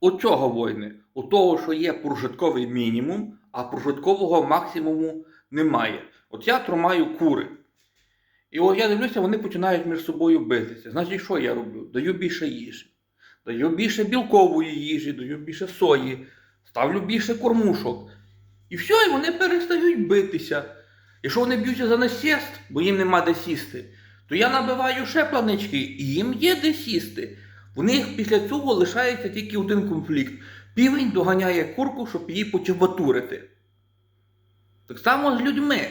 От чого війни? У того, що є прожитковий мінімум, а прожиткового максимуму немає. От я тримаю кури. І от я дивлюся, вони починають між собою битися. Значить, що я роблю? Даю більше їжі. Даю більше білкової їжі, даю більше сої, ставлю більше кормушок. І все, і вони перестають битися. Якщо вони б'ються за насіст, бо їм нема де сісти, то я набиваю ще планички, і їм є де сісти. В них після цього лишається тільки один конфлікт. Півень доганяє курку, щоб її почебатурити. Так само з людьми.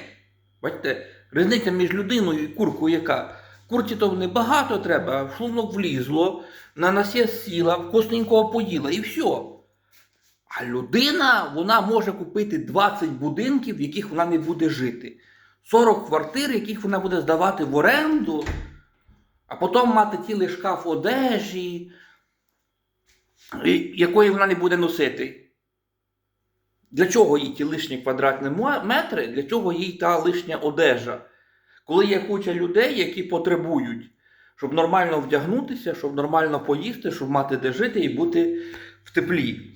Бачите, різниця між людиною і куркою яка? Курці то небагато треба, в шлунок влізло, на насіс сіла, вкусненького поїла і все. А людина вона може купити 20 будинків, в яких вона не буде жити. 40 квартир, яких вона буде здавати в оренду, а потім мати цілий шкаф одежі, якої вона не буде носити. Для чого їй ті лишні квадратні метри, для чого їй та лишня одежа? Коли є куча людей, які потребують, щоб нормально вдягнутися, щоб нормально поїсти, щоб мати де жити і бути в теплі.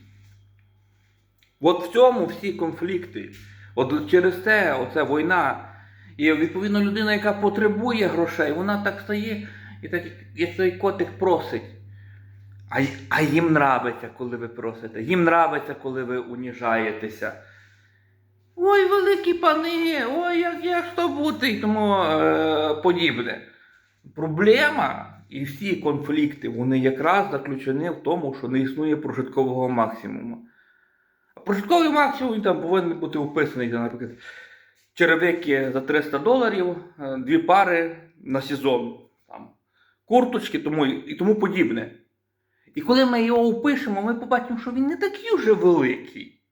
От в цьому всі конфлікти. От через це оця війна. І відповідно людина, яка потребує грошей, вона так стає і так, як той котик просить. А, а їм нравиться, коли ви просите. Їм нравиться, коли ви уніжаєтеся. Ой, великі пани, ой, як, як що бути і тому е, подібне. Проблема і всі конфлікти, вони якраз заключені в тому, що не існує прожиткового максимуму. Прожитковий максимум там повинен бути вписаний, там, наприклад, черевики за 300 доларів, е, дві пари на сезон, там, курточки тому, і тому подібне. І коли ми його опишемо, ми побачимо, що він не такий вже великий.